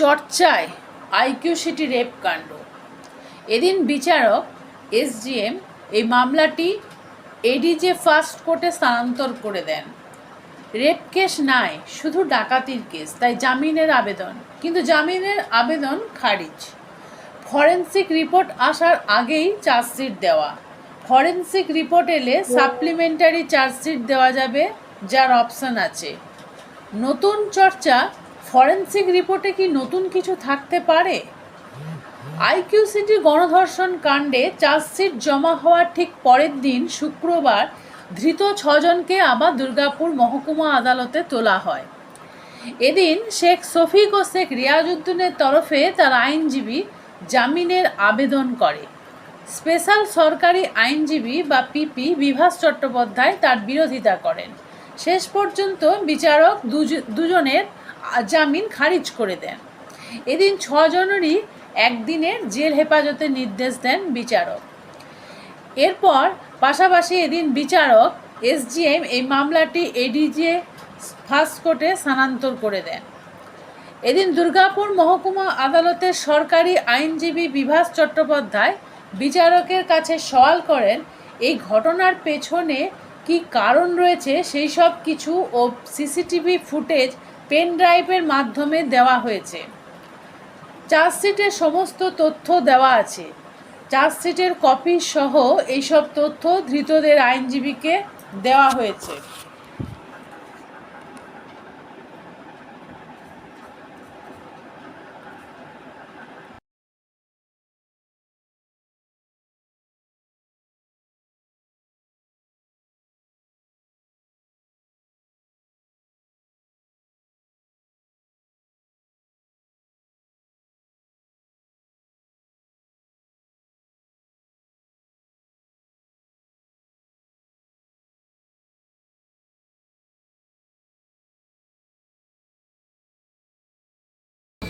চর্চায় IQ city rape কাণ্ড। এদিন বিচারক এসজিএম এই মামলাটি এডিজে ফার্স্ট কোর্টে স্থানান্তর করে দেন। রেপ কেস নাই, শুধু ডাকাতির কেস, তাই জামিনের আবেদন। কিন্তু জামিনের আবেদন খারিজ। ফরেন্সিক রিপোর্ট আসার আগেই চার্জশিট দেওয়া। ফরেন্সিক রিপোর্ট এলে সাপ্লিমেন্টারি চার্জশিট দেওয়া যাবে, যার অপশন আছে। নতুন চর্চা ফরেনসিক রিপোর্টে কি নতুন কিছু থাকতে পারে? আইকিউ সিটি গণধর্ষণ কাণ্ডে চার্জশিট জমা হওয়ার ঠিক পরের দিন শুক্রবার ধৃত ছজনকে আবার দুর্গাপুর মহকুমা আদালতে তোলা হয়। এদিন শেখ শফিক ও শেখ রিয়াজউদ্দিনের তরফে তার আইনজীবী জামিনের আবেদন করে। স্পেশাল সরকারি আইনজীবী বা পিপি বিভাস চট্টোপাধ্যায় তার বিরোধিতা করেন। শেষ পর্যন্ত বিচারক দুজ- দুজনের জামিন খারিজ করে দেন। এদিন ছজনেরই একদিনের জেল হেফাজতের নির্দেশ দেন বিচারক। এরপর পাশাপাশি এদিন বিচারক এসজিএম এই মামলাটি এডিজে ফার্স্ট কোর্টে স্থানান্তর করে দেন। এদিন দুর্গাপুর মহকুমা আদালতের সরকারি আইনজীবী বিভাস চট্টোপাধ্যায় বিচারকের কাছে সওয়াল করেন, এই ঘটনার পেছনে কি কারণ রয়েছে? সেই সব কিছু ও সিসিটিভি ফুটেজ পেন ড্রাইভের মাধ্যমে দেওয়া হয়েছে। চার্জশিটের সমস্ত তথ্য দেওয়া আছে। চার্জশিটের কপি সহ এইসব তথ্য ধৃতদের আইনজীবীকে দেওয়া হয়েছে।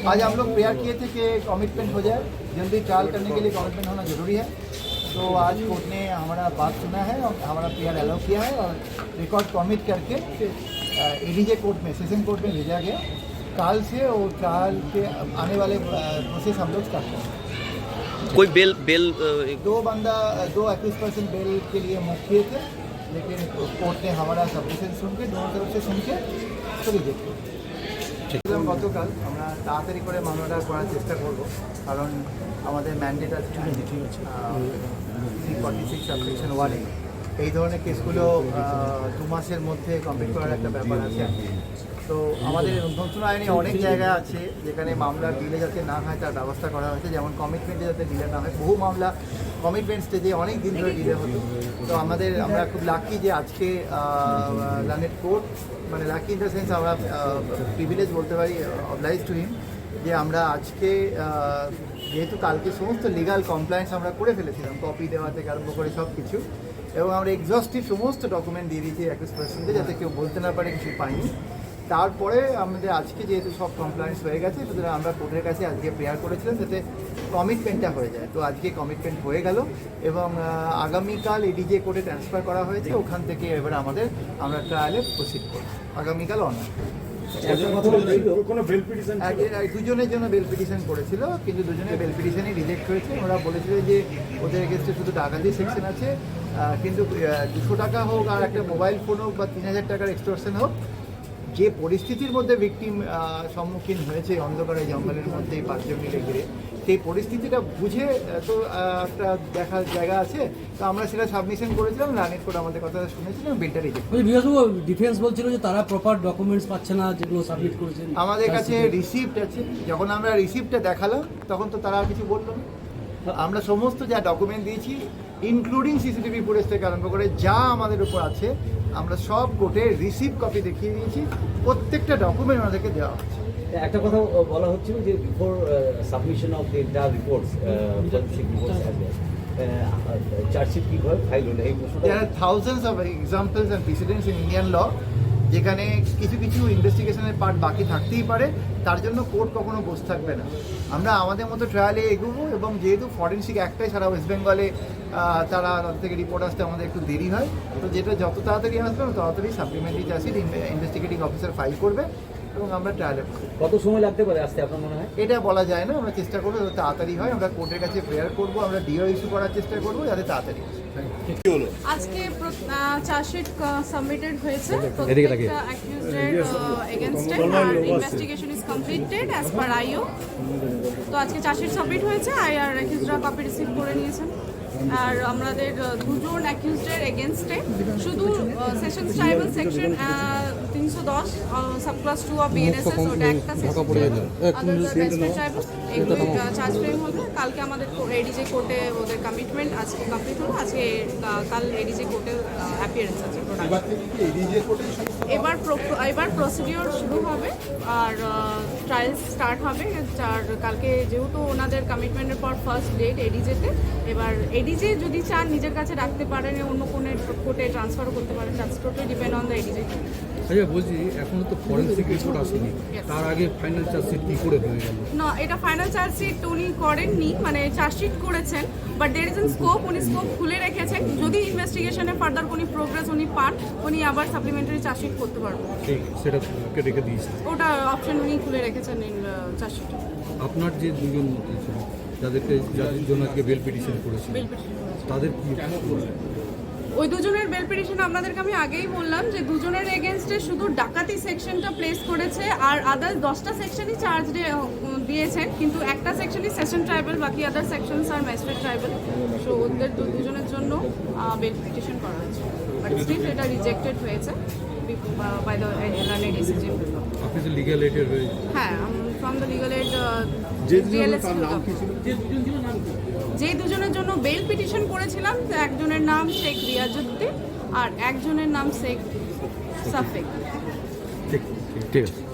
आज हम लोग प्रेयर किए थे कि कमिटमेंट हो जाए। जल्दी ट्रायल करने के लिए कमिटमेंट होना ज़रूरी है। तो आज कोर्ट ने हमारा बात सुना है और हमारा प्रेयर अलाउ किया है और रिकॉर्ड कमिट करके एडीजे कोर्ट में सेशन कोर्ट में भेजा गया। काल से और ट्रायल के आने वाले प्रोसेस हम लोग करते हैं कोई बेल बेल दो बंदा दो इक्कीस परसेंट बेल के लिए मुफ किए थे लेकिन कोर्ट ने हमारा सबमिशन सुन के दोनों तरफ़ से सुन के तो रिजेक्ट किया। গতকাল আমরা তাড়াতাড়ি করে মামলাটা করার চেষ্টা করব কারণ আমাদের ম্যান্ডেট আছে ঠিক আছে থ্রি ফর্টি সিক্স অ্যাপ্লিকেশন ওয়ানে এই ধরনের কেসগুলো দু মাসের মধ্যে কমপ্লিট করার একটা ব্যাপার আছে। তো আমাদের নতুন আইনে অনেক জায়গা আছে যেখানে মামলা ডিলে যাতে না হয়, তার ব্যবস্থা করা হয়েছে। যেমন কমিটমেন্টে যাতে ডিলে না হয়, বহু মামলা কমিটমেন্ট স্টেজে অনেক দিন ধরে ডিলে হতো। তো আমাদের, আমরা খুব লাকি যে আজকে লানেট কোর্ট মানে লাকি ইন দ্য সেন্স আমরা প্রিভিলেজ বলতে পারি অবলাইজ টু হিম যে আমরা আজকে যেহেতু কালকে সমস্ত লিগাল কমপ্লায়েন্স আমরা করে ফেলেছিলাম কপি দেওয়া থেকে আরম্ভ করে সব কিছু এবং আমরা এক্সস্টিভ সমস্ত ডকুমেন্ট দিয়ে দিয়েছি একুশ পার্সেন্টে যাতে কেউ বলতে না পারে, কিছু পাইনি তারপরে আমাদের আজকে যেহেতু সব কমপ্লায়েন্স হয়ে গেছে সুতরাং আমরা কোর্টের কাছে আজকে প্রেয়ার করেছিলাম যাতে কমিটমেন্টটা হয়ে যায়। তো আজকে কমিটমেন্ট হয়ে গেল এবং আগামীকাল এডিজে কোর্টে ট্রান্সফার করা হয়েছে ওখান থেকে এবার আমাদের আমরা ট্রায়ালে প্রসিড করব। আগামীকাল অনার কোনো বেল পিটিশন এক- এক- দুজনের জন্য বেল পিটিশন করেছিল কিন্তু দুজনের বেল পিটিশনই রিজেক্ট হয়েছে। ওরা বলেছিল যে ওদের এগেনস্টে শুধু টাকা দিয়ে সেকশন আছে কিন্তু দুশো টাকা হোক আর একটা মোবাইল ফোন হোক বা তিন হাজার টাকার এক্সটোরশন হোক যে পরিস্থিতির মধ্যে ভিকটিম সম্মুখীন হয়েছে অন্ধকারে জঙ্গলের মধ্যে পাঁচজন মিলে ঘিরে সেই পরিস্থিতিটা বুঝে তো একটা দেখার জায়গা আছে। তো আমরা সেটা সাবমিশন করেছিলাম রানের করে আমাদের কথা শুনেছিলাম বিলটা রিজেক্ট ডিফেন্স বলছিল যে তারা প্রপার ডকুমেন্টস পাচ্ছে না যেগুলো সাবমিট করেছেন আমাদের কাছে রিসিপ্ট আছে। যখন আমরা রিসিপ্টটা দেখালাম তখন তো তারা আর কিছু বলল না। আমরা সমস্ত যা ডকুমেন্ট দিয়েছি ইনক্লুডিং সিসিটিভি ফুটেজ থেকে আরম্ভ করে যা আমাদের উপর আছে আমরা সব কোর্টে রিসিভ কপি দেখিয়ে দিয়েছি। প্রত্যেকটা ডকুমেন্ট ওনাদেরকে দেওয়া হচ্ছে। একটা কথা বলা হচ্ছিল যে before submission of the entire reports forensic reports charge sheet কীভাবে ফাইল হলো এই প্রশ্নটা thousands of examples and precedents in Indian law যেখানে কিছু কিছু ইনভেস্টিগেশনের পার্ট বাকি থাকতেই পারে, তার জন্য কোর্ট কখনো বসে থাকবে না। আমরা আমাদের মতো ট্রায়ালে এগোবো এবং যেহেতু ফরেন্সিক একটাই সারা ওয়েস্ট বেঙ্গলে তারা তাদের থেকে রিপোর্ট আসতে আমাদের একটু দেরি হয়, তো যেটা যত তাড়াতাড়ি আসবে, তত তাড়াতাড়ি সাপ্লিমেন্টারি চাষি ইনভেস্টিগেটিং অফিসার ফাইল করবে। এবং আমরা ট্রায়ালে কত সময় লাগতে পারে আসতে আপনার মনে হয়? এটা বলা যায় না আমরা চেষ্টা করব যাতে তাড়াতাড়ি হয় আমরা কোর্টের কাছে প্রেয়ার করব আমরা ডিও ইস্যু করার চেষ্টা করব যাতে তাড়াতাড়ি আজকে চার্জশিট সাবমিটেড হয়েছে। প্রত্যেকটা অ্যাকিউজডের এগেনস্টে আর investigation is completed as per IO তো আজকে চার্জশিট সাবমিট হয়েছে আই আর অ্যাকিউজরা কপি রিসিভ করে নিয়েছেন। আর আমাদের দুজন অ্যাকিউজডের এগেনস্টে শুধু সেশন ট্রাইবাল সেকশন তিনশো দশ সাবক্লাস টু অফ বিএনএসএস ওটা একটা এগুলো চার্জ ফ্রেম হবে কালকে আমাদের এডিজে কোর্টে ওদের কমিটমেন্ট আজকে কমপ্লিট হলো। আজকে আহ, কাল এডিজে কোর্টে অ্যাপিয়ারেন্স আছে এবার এবার প্রসিডিওর শুরু হবে আর ট্রায়াল স্টার্ট হবে। আর কালকে যেহেতু ওনাদের কমিটমেন্টের পর ফার্স্ট ডেট এডিজেতে এবার এডিজে যদি চান নিজের কাছে রাখতে পারেন অন্য কোনো কোর্টে ট্রান্সফার করতে পারেন। That's totally depend on the ADJ আচ্ছা বলছি এখনও তো ফরেন্সিক রিপোর্ট আসেনি। তার আগে ফাইনাল চার্জশিট কি করে হয়ে গেল? না এটা ফাইনাল চার্জশিট উনি করেননি মানে চার্জশিট করেছেন বাট দের ইজ স্কোপ উনি স্কোপ খুলে রেখেছেন। যদি ইনভেস্টিগেশনে ফার্দার কোনো প্রোগ্রেস উনি পান উনি আবার সাপ্লিমেন্টারি চার্জশিট করতে পারবেন। ঠিক সেটা রেখে দিয়েছে। ওটা অপশন উনি খুলে রেখেছেন ইন চার্জশিটে আপনার যে দুজন মধ্যে ছিল যাদেরকে যাদের জন্য আজকে বেল পিটিশন পিটিশন তাদের কি ওই দুজনের বেল পিটিশন আপনাদেরকে আমি আগেই বললাম যে দুজনের এগেনস্টে শুধু ডাকাতি সেকশনটা প্লেস করেছে আর আদার দশটা সেকশনই চার্জ দিয়েছেন কিন্তু একটা সেকশনই সেশন ট্রাইবাল বাকি আদার সেকশনস আর ম্যাজিস্ট্রেট ট্রাইবাল সো ওদের দু- দুজনের জন্য বেল পিটিশন করা হয়েছে। বাট স্টিল এটা রিজেক্টেড হয়েছে বাই দ্য এলানে ডিসিজি আপনি তো লিগ্যাল এডের হয়ে হ্যাঁ ফ্রম দ্য লিগাল এড যে দুজনের জন্য বেল পিটিশন করেছিলাম তো একজনের নাম শেখ রিয়াজুদ্দিন আর একজনের নাম শেখ সাফেক। ঠিক ঠিক আছে।